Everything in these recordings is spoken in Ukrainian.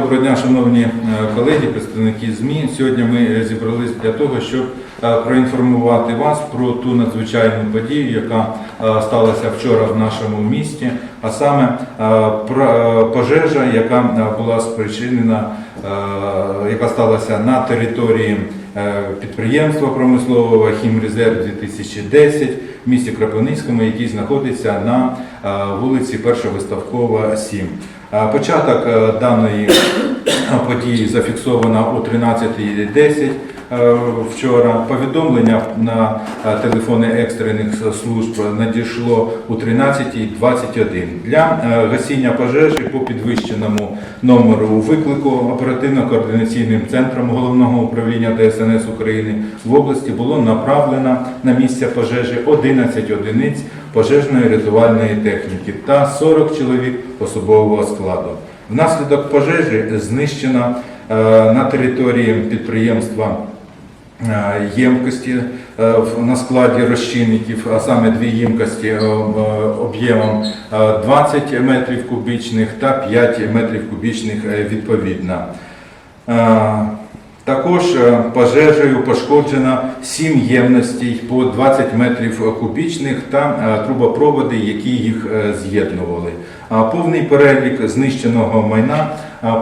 доброго дня, шановні е, колеги, представники ЗМІ. Сьогодні ми зібрались для того, щоб е, проінформувати вас про ту надзвичайну подію, яка е, сталася вчора в нашому місті, а саме про- пожежа, яка була спричинена, яка сталася на території підприємства промислового Хімрезерв 2010 в місті Кропивницькому, який знаходиться на вулиці Перша Виставкова, 7. Початок е, даної події зафіксовано о 13.10 е, вчора. Повідомлення на е, телефони екстрених служб надійшло у 13.21. Для е, гасіння пожежі по підвищеному номеру виклику оперативно-координаційним центром головного управління ДСНС України в області було направлено на місце пожежі 11 одиниць пожежної рятувальної техніки та 40 чоловік особового складу. Внаслідок пожежі знищено е, на території підприємства е, ємкості е, на складі розчинників, а саме дві ємкості е, об- е, об'ємом е, 20 метрів кубічних та 5 метрів кубічних е, відповідно. Е, Також е, пожежею пошкоджено 7 ємностей по 20 метрів кубічних та е, трубопроводи, які їх е, з'єднували. Повний перелік знищеного майна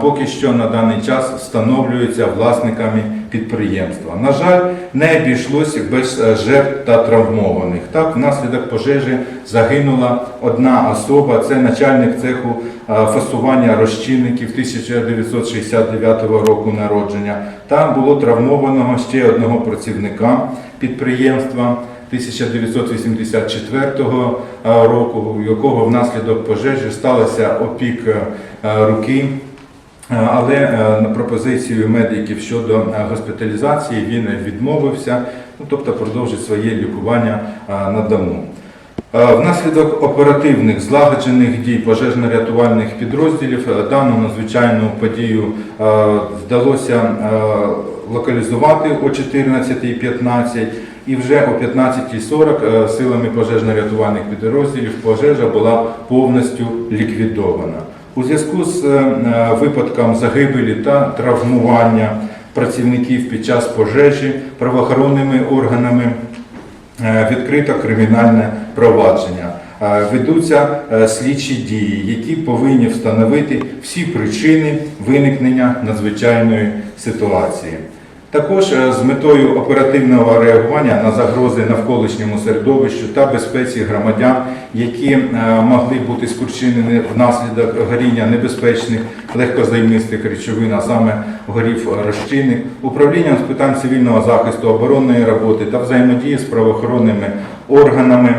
поки що на даний час встановлюється власниками підприємства. На жаль, не обійшлося без е, жертв та травмованих. Так, внаслідок пожежі загинула одна особа, це начальник цеху е, фасування розчинників 1969 року народження. Там було травмованого ще одного працівника підприємства. 1984 року, у якого внаслідок пожежі сталося опік е, руки, Е, але е, на пропозицію медиків щодо е, госпіталізації він відмовився, ну, тобто продовжить своє лікування е, на дому. Е, Внаслідок оперативних злагоджених дій пожежно-рятувальних підрозділів е, дану надзвичайну подію е, вдалося е, локалізувати о 14.15 і вже о 15.40 е, силами пожежно-рятувальних підрозділів пожежа була повністю ліквідована. У зв'язку з е, випадком загибелі та травмування працівників під час пожежі правоохоронними органами Е, відкрито кримінальне провадження. Е, Ведуться е, слідчі дії, які повинні встановити всі причини виникнення надзвичайної ситуації. Також е, з метою оперативного реагування на загрози навколишньому середовищу та безпеці громадян, які е, могли бути спричинені внаслідок горіння небезпечних легкозаймистих речовин, а саме горів розчинник, управлінням з питань цивільного захисту, оборонної роботи та взаємодії з правоохоронними органами.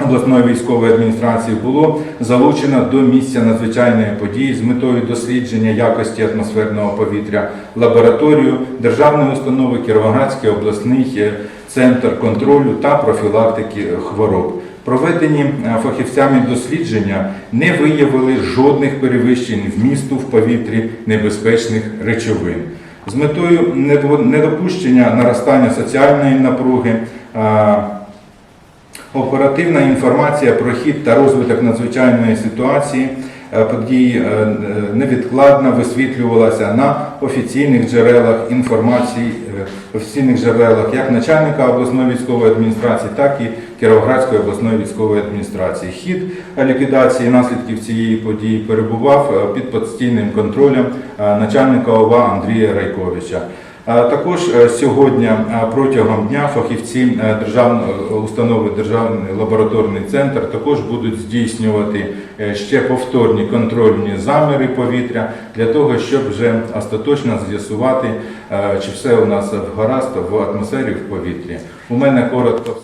Обласної військової адміністрації було залучено до місця надзвичайної події з метою дослідження якості атмосферного повітря лабораторію Державної установи Кіровоградський обласний е, центр контролю та профілактики хвороб. Проведені е, фахівцями дослідження не виявили жодних перевищень вмісту в повітрі небезпечних речовин. З метою недо- недопущення наростання соціальної напруги. Оперативна інформація про хід та розвиток надзвичайної ситуації е, події е, е, невідкладно висвітлювалася на офіційних джерелах інформації, офіційних джерелах як начальника обласної військової адміністрації, так і Кіровоградської обласної військової адміністрації. Хід ліквідації наслідків цієї події перебував під постійним контролем начальника ОВА Андрія Райковича. Також е, сьогодні е, протягом дня фахівці е, державної установи Державний лабораторний центр також будуть здійснювати ще повторні контрольні заміри повітря для того, щоб вже остаточно з'ясувати, чи все у нас гаразд в атмосфері в повітрі. У мене коротко.